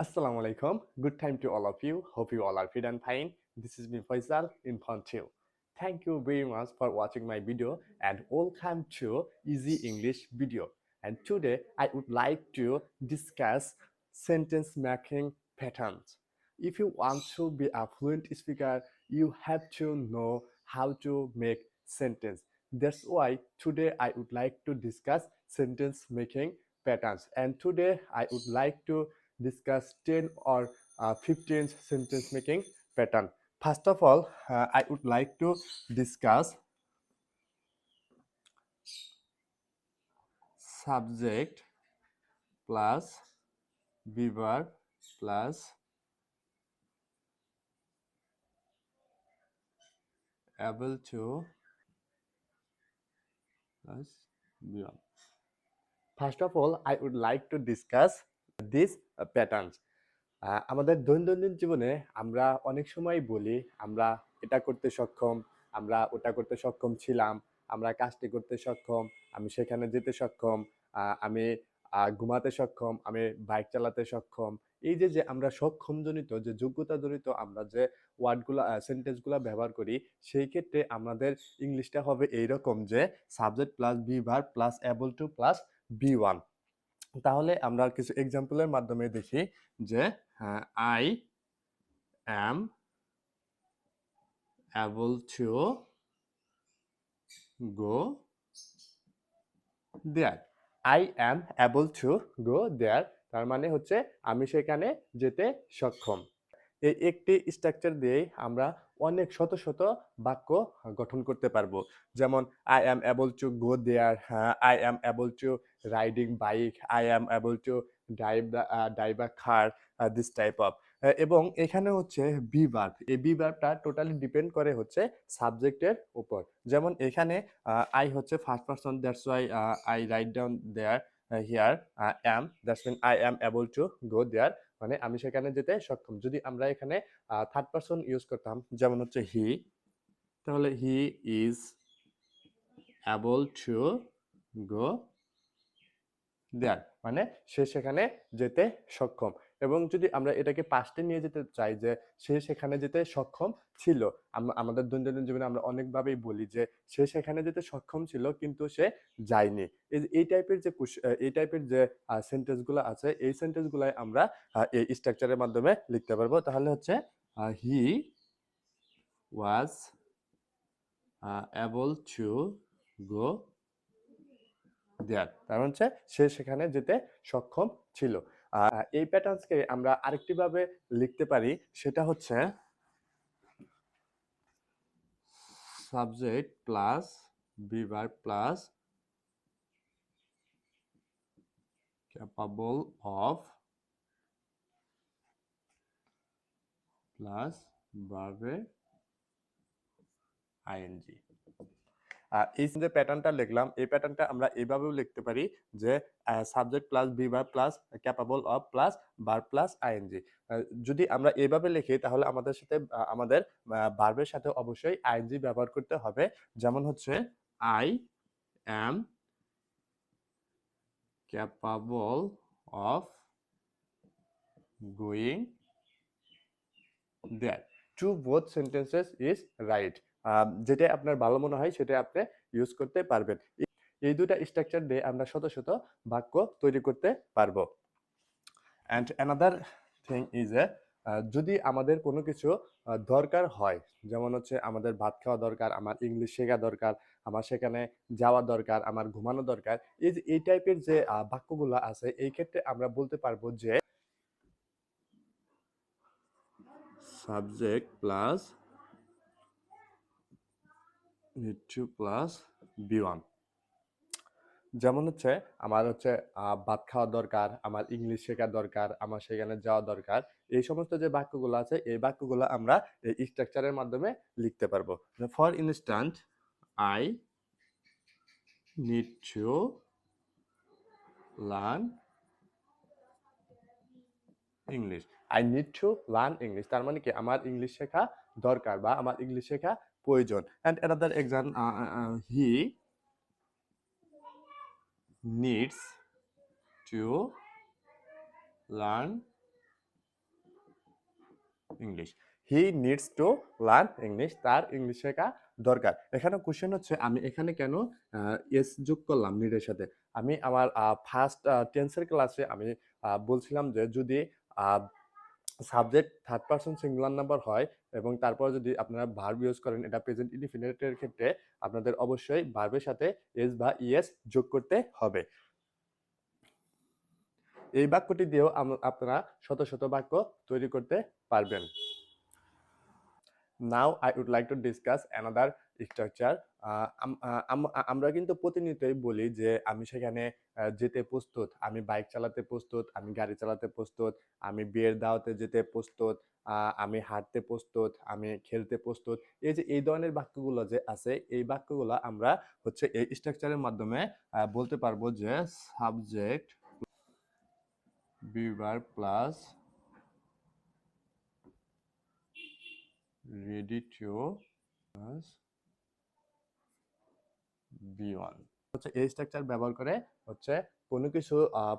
Assalamu alaikum. Good time to all of you. Hope you all are fit and fine. This is me Faisal in Pontil. Thank you very much for watching my video and welcome to Easy English video. And today I would like to discuss sentence making patterns. If you want to be a fluent speaker, you have to know how to make sentence. That's why today I would like to discuss sentence making patterns. And today I would like to discuss 10 or uh, 15 sentence making pattern. First of all, uh, I would like to discuss subject plus be verb plus able to plus beyond. First of all, I would like to discuss these আহ, আমাদের দৈনন্দিন জীবনে আমরা অনেক সময় বলি আমরা এটা করতে সক্ষম আমরা ওটা করতে সক্ষম ছিলাম আমরা কাজটি করতে সক্ষম আমি সেখানে যেতে সক্ষম আমি ঘুমাতে সক্ষম আমি বাইক চালাতে সক্ষম। এই যে যে আমরা সক্ষম জনিত যে যোগ্যতা জনিত আমরা যে ওয়ার্ডগুলো সেন্টেন্সগুলো ব্যবহার করি সেই ক্ষেত্রে আমাদের ইংলিশটা হবে এইরকম যে subject plus be verb plus able to plus V one তাহলে আমরা কিছু এক্সাম্পলের মাধ্যমে দেখি যে I am able to go there I am able to go there তার মানে হচ্ছে আমি সেখানে যেতে সক্ষম। এই একটি স্ট্রাকচার দিয়েই আমরা অনেক শত শত বাক্য গঠন করতে পারব। যেমন I am able to go there I am able to riding bike I am able to drive drive a car this type of এবং এখানে হচ্ছে বি ভার্ব এই বি ভার্বটা টোটালি ডিপেন্ড করে হচ্ছে সাবজেক্টের উপর। যেমন এখানে আই হচ্ছে first person that's why I write down there here I am that's mean I am able to go there মানে আমি সেখানে যেতে সক্ষম। যদি আমরা এখানে থার্ড পারসন ইউজ করতাম, যেমন হচ্ছে হি তাহলে he is able to go there মানে সে সেখানে যেতে সক্ষম। এবং যদি আমরা এটাকে পাস্টে নিয়ে যেতে চাই যে সে সেখানে যেতে সক্ষম ছিল আমাদের দৈনন্দিন জীবনে আমরা অনেকভাবেই বলি যে সে সেখানে যেতে সক্ষম ছিল কিন্তু সে যায়নি। এই টাইপের যে এই টাইপের যে সেন্টেন্সগুলো আছে, এই সেন্টেন্সগুলাই আমরা এই স্ট্রাকচারের মাধ্যমে লিখতে পারব। তাহলে হচ্ছে হি ওয়াজ অ্যাবল টু গো দেয়ার তার মানে হচ্ছে সে সেখানে যেতে সক্ষম ছিল। এই প্যাটার্নসকে আমরা আরেকটি ভাবে লিখতে পারি, সেটা হচ্ছে subject plus be verb plus capable of plus ভার্বে ING এই যে প্যাটার্নটা লিখলাম, এই প্যাটার্নটা আমরা এইভাবেও লিখতে পারি যে subject plus be verb plus capable of plus bar plus ING যদি আমরা এইভাবে লিখি, তাহলে আমাদের সাথে আমাদের বার্বের সাথে অবশ্যই আইএনজি ব্যবহার করতে হবে। যেমন হচ্ছে I am capable of going there to both sentences is right যেটা আপনার ভালো মনে হয় সেটা আপনি ইউজ করতে পারবেন। এই- দুটা স্ট্রাকচার দিয়ে আমরা শত শত বাক্য তৈরি করতে পারব। অ্যান্ড অ্যানাদার থিং ইজ এ যদি আমাদের কোনো কিছু দরকার হয়, যেমন হচ্ছে আমাদের ভাত খাওয়া দরকার, আমার ইংলিশ শেখা দরকার, আমার সেখানে যাওয়া দরকার, আমার ঘুমানো দরকার, এই যে, এই টাইপের যে বাক্যগুলো আছে, এই ক্ষেত্রে আমরা বলতে পারব যে subject plus to plus V one যেমন হচ্ছে আমার হচ্ছে ভাত খাওয়া দরকার, আমার ইংলিশ শেখা দরকার, আমার সেখানে যাওয়া দরকার, এই সমস্ত যে বাক্যগুলো আছে, এই বাক্যগুলো আমরা এই স্ট্রাকচারের মাধ্যমে লিখতে পারব। For instant I need to learn English I need to learn English তার মানে কি? আমার ইংলিশ শেখা দরকার বা আমার ইংলিশ শেখা প্রয়োজন। And another exam he needs to learn English he needs to learn English তার ইংলিশ শেখা দরকার। এখানে কোশ্চেন হচ্ছে, আমি এখানে কেন এস যোগ করলাম নিডের সাথে? আমি আমার ফার্স্ট টেন্সের ক্লাসে আমি বলছিলাম যে যদি subject third person singular number হয় এবং তারপর যদি আপনারা ভার্ব ইউজ করেন, এটা প্রেজেন্ট ইনডিফিনিটের ক্ষেত্রে আপনাদের অবশ্যই ভার্বের সাথে এস বা ইএস যোগ করতে হবে। এই বাক্যটি দিয়েও আপনারা শত শত বাক্য তৈরি করতে পারবেন। Now I would like to discuss another structure আমরা কিন্তু প্রতিনিয়তই বলি যে, আমি সেখানে যেতে প্রস্তুত। আমি বাইক চালাতে প্রস্তুত, আমি গাড়ি চালাতে প্রস্তুত, আমি বিয়ের দাওয়াতে যেতে প্রস্তুত আমি হাঁটতে প্রস্তুত, আমি খেলতে প্রস্তুত। এই যে, এই ধরনের বাক্যগুলো যে আছে, এই বাক্যগুলো আমরা হচ্ছে এই স্ট্রাকচারের মাধ্যমে বলতে পারব যে subject be verb plus ready to plus b1 হচ্ছে এই স্ট্রাকচার ব্যবহার করে হচ্ছে কোনো কিছু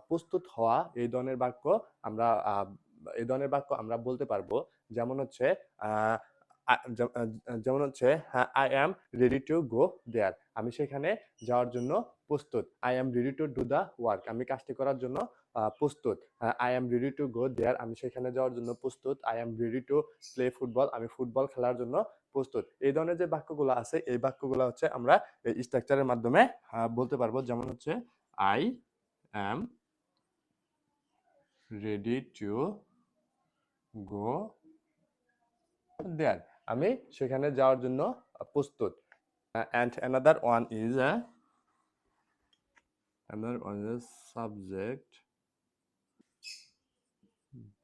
প্রস্তুত হওয়া এই ধরনের বাক্য আমরা এই ধরনের বাক্য আমরা বলতে পারব। যেমন হচ্ছে যেমন হচ্ছে I am ready to go there আমি সেখানে যাওয়ার জন্য প্রস্তুত। I am ready to do the work আমি কাজটি করার জন্য প্রস্তুত। I am ready to go there আমি সেখানে যাওয়ার জন্য প্রস্তুত। I am ready to play football আমি ফুটবল খেলার জন্য প্রস্তুত। এই ধরনের যে বাক্যগুলো আছে, এই বাক্যগুলো হচ্ছে আমরা এই স্ট্রাকচারের মাধ্যমে বলতে পারব। যেমন হচ্ছে I am ready to go there আমি সেখানে যাওয়ার জন্য প্রস্তুত। And another one is another one is subject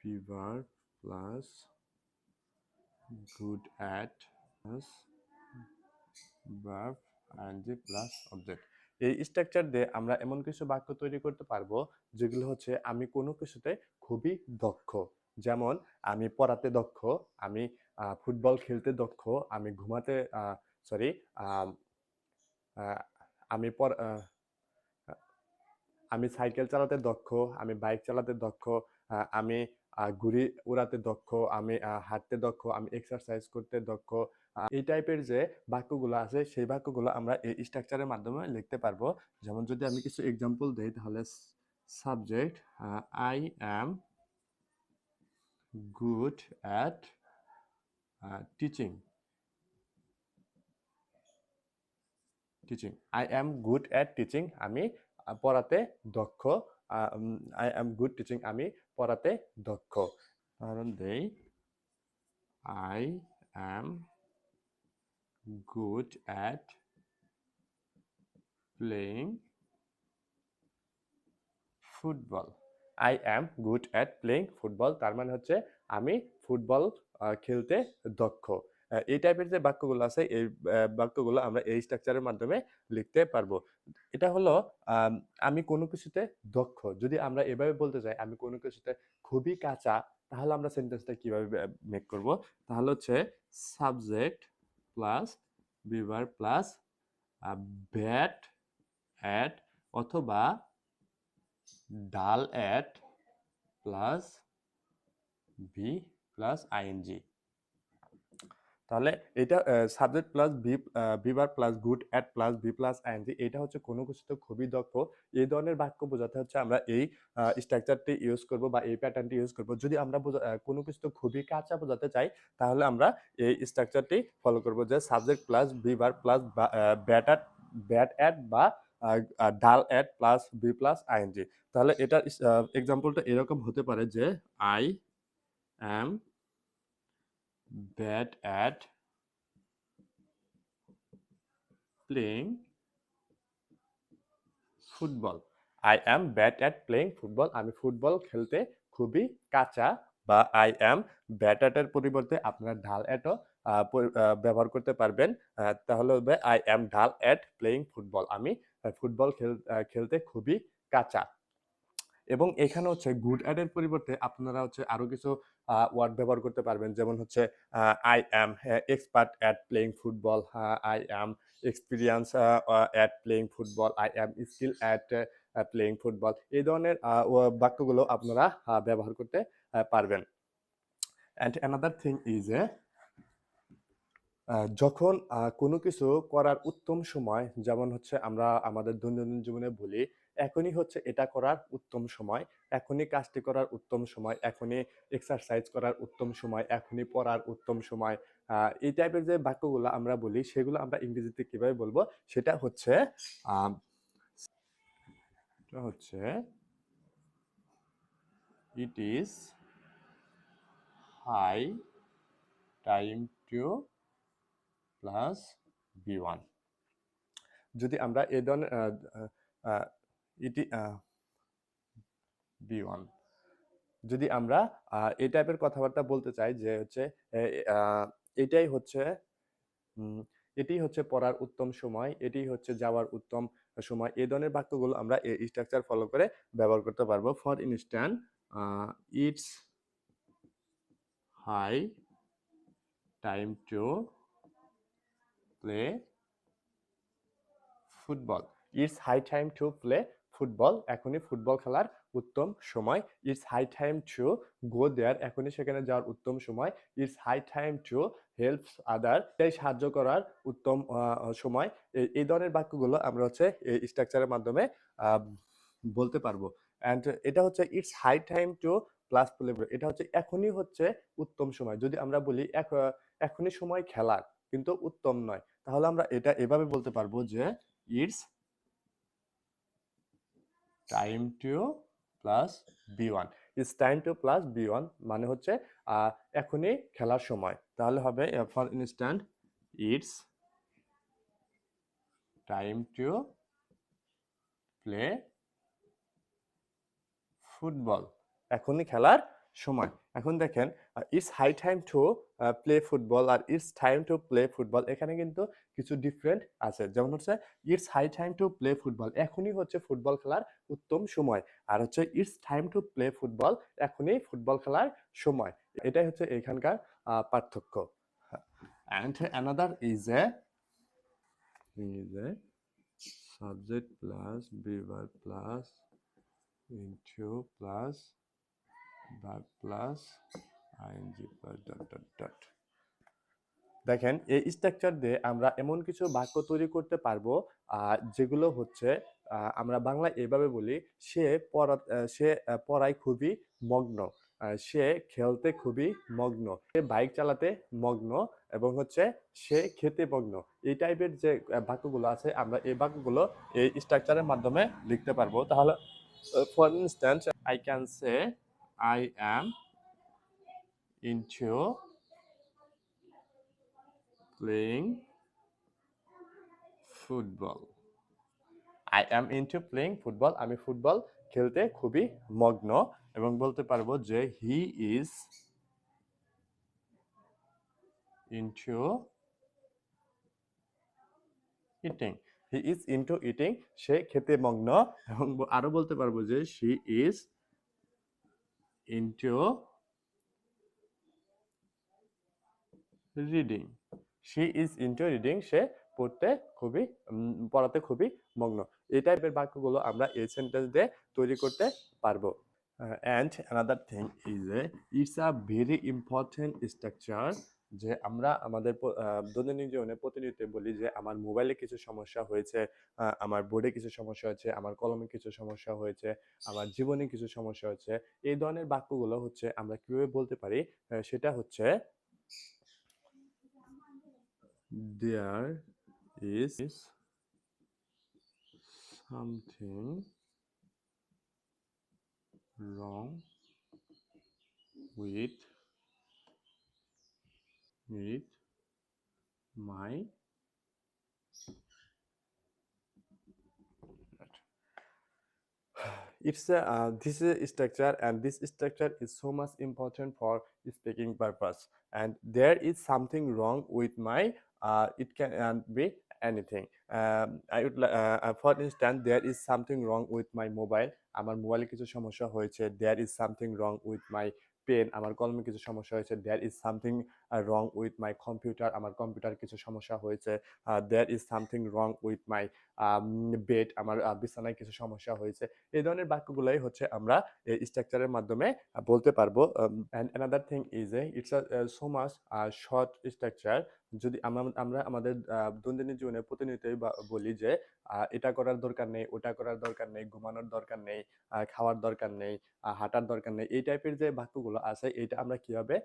be verb plus good at plus verb and plus object এই স্ট্রাকচার দিয়ে আমরা এমন কিছু বাক্য তৈরি করতে পারব, যেগুলো হচ্ছে আমি কোনো কিছুতে খুবই দক্ষ। যেমন, আমি পড়াতে দক্ষ, আমি ফুটবল খেলতে দক্ষ, আমি ঘুমাতে সরি আমি আমি সাইকেল চালাতে দক্ষ, আমি বাইক চালাতে দক্ষ আমি ঘুড়ি উড়াতে দক্ষ, আমি হাঁটতে দক্ষ, আমি এক্সারসাইজ করতে দক্ষ এই টাইপের যে বাক্যগুলো আছে, সেই বাক্যগুলো আমরা এই স্ট্রাকচারের মাধ্যমে লিখতে পারব। যেমন যদি আমি কিছু এক্সাম্পল দিই, তাহলে subject I am good at teaching teaching I am good at teaching আমি পড়াতে দক্ষ আই অ্যাম গুড টিচিং আমি পড়াতে দক্ষ। কারণ দেই I am good at playing football I am good at playing football তার মানে হচ্ছে আমি ফুটবল খেলতে দক্ষ। এই টাইপের যে বাক্যগুলো আছে, এই বাক্যগুলো আমরা এই স্ট্রাকচারের মাধ্যমে লিখতে পারব। এটা হলো, আমি কোনো কিছুতে দক্ষ। যদি আমরা এভাবে বলতে চাই, আমি কোনো কিছুতে খুবই কাঁচা, তাহলে আমরা সেন্টেন্সটা কীভাবে মেক করব? তাহলে হচ্ছে subject plus be verb plus bad at অথবা dull at plus V plus ING তাহলে এটা subject plus be be verb plus good at plus V plus ING এটা হচ্ছে কোনো কিছুতে খুবই দক্ষ এই ধরনের বাক্য বোঝাতে হচ্ছে আমরা এই স্ট্রাকচারটি ইউজ করব বা এই প্যাটার্নটি ইউজ করব। যদি আমরা কোনো কিছুতে খুবই কাঁচা বোঝাতে চাই, তাহলে আমরা এই স্ট্রাকচারটি ফলো করব যে subject plus be verb plus bad at bad at বা dull at plus V plus ING তাহলে এটা এক্সাম্পলটা এরকম হতে পারে যে I am bad at playing football I am bad at playing football আমি ফুটবল খেলতে খুবই কাঁচা বা আই অ্যাম ব্যাট অ্যাটের পরিবর্তে আপনারা ঢাল অ্যাটও ব্যবহার করতে পারবেন। তাহলে হবে I am dull at playing football আমি ফুটবল খেল খেলতে খুবই কাঁচা। এবং এখানে হচ্ছে গুড অ্যাডের পরিবর্তে আপনারা হচ্ছে আরও কিছু ওয়ার্ড ব্যবহার করতে পারবেন। যেমন হচ্ছে I am expert at playing football I am experience at playing football I am skill at playing football এই ধরনের বাক্যগুলো আপনারা ব্যবহার করতে পারবেন। And another thing is uh, যখন কোনো কিছু করার উত্তম সময় যেমন হচ্ছে আমরা আমাদের দৈনন্দিন জীবনে বলি এখনই হচ্ছে এটা করার উত্তম সময়, এখনই কাজটি করার উত্তম সময়, এখনই এক্সারসাইজ করার উত্তম সময়, এখনই পড়ার উত্তম সময়। এই টাইপের যে বাক্যগুলো আমরা বলি, সেগুলো আমরা ইংরেজিতে কীভাবে বলব? সেটা হচ্ছে হচ্ছে it is high time to plus V one যদি আমরা এ ধরনের ইটি বি ওয়ান যদি আমরা এই টাইপের কথাবার্তা বলতে চাই যে হচ্ছে এটাই হচ্ছে এটি হচ্ছে পড়ার উত্তম সময়, এটি হচ্ছে যাওয়ার উত্তম সময় এই ধরনের বাক্যগুলো আমরা এই স্ট্রাকচার ফলো করে ব্যবহার করতে পারব। For instant it's high time to play football it's high time to play football, এখনই ফুটবল খেলার উত্তম সময়। It's high time to go there এখনই সেখানে যাওয়ার উত্তম সময়। It's high time to help other তাই সাহায্য করার উত্তম সময়। এই- ধরনের বাক্যগুলো আমরা হচ্ছে এই স্ট্রাকচারের মাধ্যমে বলতে পারব। অ্যান্ড এটা হচ্ছে it's high time to plus play এটা হচ্ছে এখনই হচ্ছে উত্তম সময়। যদি আমরা বলি এখ- এখনই সময় খেলার, কিন্তু উত্তম নয়। তাহলে আমরা এটা এভাবে বলতে পারব যে it's time to plus V one it's time to plus V one মানে হচ্ছে এখনই খেলার সময়। তাহলে হবে for instant it's time to play football এখনই খেলার সময়। এখন দেখেন it's high time to play football R it's time to play football এখানে কিন্তু কিছু ডিফারেন্ট আছে। যেমন হচ্ছে it's high time to play football এখনই হচ্ছে ফুটবল খেলার উত্তম সময়। আর হচ্ছে it's time to play football এখনই ফুটবল খেলার সময়। এটাই হচ্ছে এখানকার পার্থক্য। And another is uh is uh subject plus be verb plus into plus verb plus ING plus dot দেখেন, এই স্ট্রাকচার দিয়ে আমরা এমন কিছু বাক্য তৈরি করতে পারব যেগুলো হচ্ছে আমরা বাংলা এভাবে বলি, সে পড়া সে পড়ায় খুবই মগ্ন সে খেলতে খুবই মগ্ন, সে বাইক চালাতে মগ্ন এবং হচ্ছে সে খেতে মগ্ন। এই টাইপের যে বাক্যগুলো আছে, আমরা এই বাক্যগুলো এই স্ট্রাকচারের মাধ্যমে লিখতে পারব। তাহলে for instance I can say I am into playing football. I am into playing football. আমি ফুটবল খেলতে খুবই মগ্ন এবং বলতে পারব যে he is into eating. He is into eating সে খেতে মগ্ন এবং আরও বলতে পারব যে she is into reading she is into reading সে পড়তে খুবই পড়াতে খুবই মগ্ন। এই টাইপের বাক্যগুলো আমরা এই সেন্টেন্স দিয়ে তৈরি করতে পারব। And another thing is uh it's a very important structure যে আমরা আমাদের দৈনন্দিন জীবনে প্রতিনিয়ত বলি যে আমার মোবাইলে কিছু সমস্যা হয়েছে আমার বোর্ডে কিছু সমস্যা হয়েছে, আমার কলমে কিছু সমস্যা হয়েছে, আমার জীবনে কিছু সমস্যা হয়েছে। এই ধরনের বাক্যগুলো হচ্ছে আমরা কীভাবে বলতে পারি? সেটা হচ্ছে there is something wrong with with my it's a uh, this is structure and this structure is so much important for speaking purpose. And there is something wrong with my it can uh, be anything um, i would uh, uh, for instance there is something wrong with my mobile আমার মোবাইলে কিছু সমস্যা হয়েছে there is something wrong with my pen আমার কলমে কিছু সমস্যা হয়েছে there is something wrong with my computer আমার কম্পিউটার কিছু সমস্যা হয়েছে there is something wrong with my bed আমার বিছানায় কিছু সমস্যা হয়েছে। এই ধরনের বাক্যগুলোই হচ্ছে আমরা এই স্ট্রাকচারের মাধ্যমে বলতে পারব। And another thing is uh it's so much short structure যদি আমরা আমরা আমাদের দৈনন্দিন জীবনে প্রতিনিয়তই বলি যে এটা করার দরকার নেই, ওটা করার দরকার নেই, ঘুমানোর দরকার নেই খাওয়ার দরকার নেই হাঁটার দরকার নেই, এই টাইপের যে বাক্যগুলো আছে এটা আমরা কীভাবে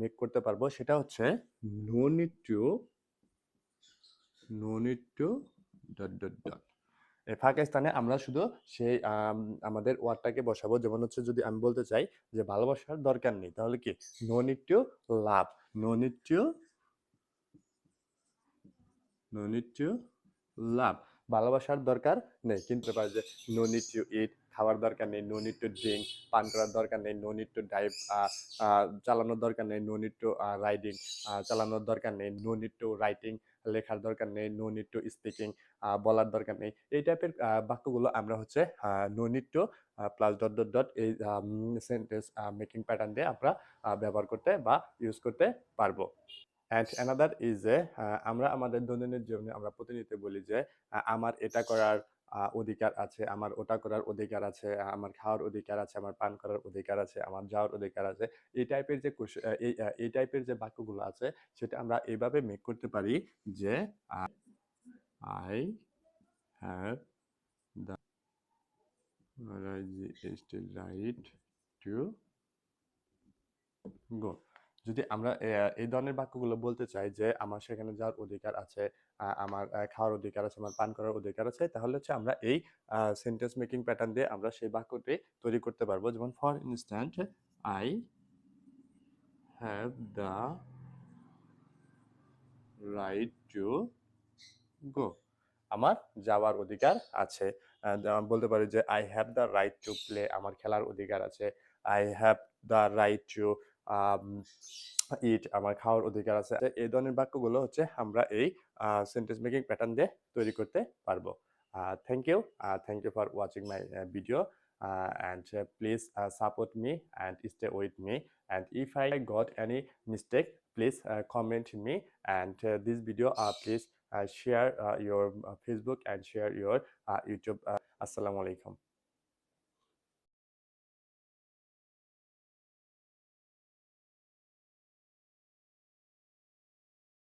মেক করতে পারব, সেটা হচ্ছে no need to no need to dot dot ফাঁকা স্থানে আমরা শুধু সেই আমাদের ওয়ার্ডটাকে বসাবো। যেমন হচ্ছে যদি আমি বলতে চাই যে ভালোবাসার দরকার নেই তাহলে কি? No need to love. No need to no need to love. ভালোবাসার দরকার নেই। কিন্তু পারে যে নো নিড টু ইট খাওয়ার দরকার নেই নো নিড টু ড্রিঙ্ক পান করার দরকার নেই নো নিড টু ড্রাইভ চালানোর দরকার নেই নো নিড টু রাইডিং চালানোর দরকার নেই নো নিড টু রাইটিং লেখার দরকার নেই নো নিড টু স্পিকিং বলার দরকার নেই। এই টাইপের বাক্যগুলো আমরা হচ্ছে no need to plus dot dot dot এই সেন্টেন্স মেকিং প্যাটার্ন দিয়ে আমরা ব্যবহার করতে বা ইউজ করতে পারব। অ্যান্ড অ্যানাদার ইজ যে আমরা আমাদের দৈনন্দিন জীবনে আমরা প্রতিনিয়ত বলি যে আমার এটা করার অধিকার আছে, আমার ওটা করার অধিকার আছে, আমার খাওয়ার অধিকার আছে, আমার পান করার অধিকার আছে, আমার যাওয়ার অধিকার আছে, এই টাইপের যে এই টাইপের যে বাক্যগুলো আছে, সেটা আমরা এইভাবে মেক করতে পারি যে I have the right to go. যদি আমরা এই ধরনের বাক্যগুলো বলতে চাই যে, আমার সেখানে যাওয়ার অধিকার আছে আমার খাওয়ার অধিকার আছে, আমার পান করার অধিকার আছে, তাহলে হচ্ছে আমরা এই সেন্টেন্স মেকিং প্যাটার্ন দিয়ে আমরা সেই বাক্যটি তৈরি করতে পারব। যেমন for instant I have the right to go আমার যাওয়ার অধিকার আছে। বলতে পারি যে I have the right to play আমার খেলার অধিকার আছে। I have the right to eat, আমার খাওয়ার অধিকার আছে। এই ধরনের বাক্যগুলো হচ্ছে আমরা এই সেন্টেন্স মেকিং প্যাটার্ন দিয়ে তৈরি করতে পারব। Thank you thank you for watching my video and please support me and stay with me and if I got any mistake please comment me and this video R please share your Facebook and share your YouTube আসসালামু আলাইকুম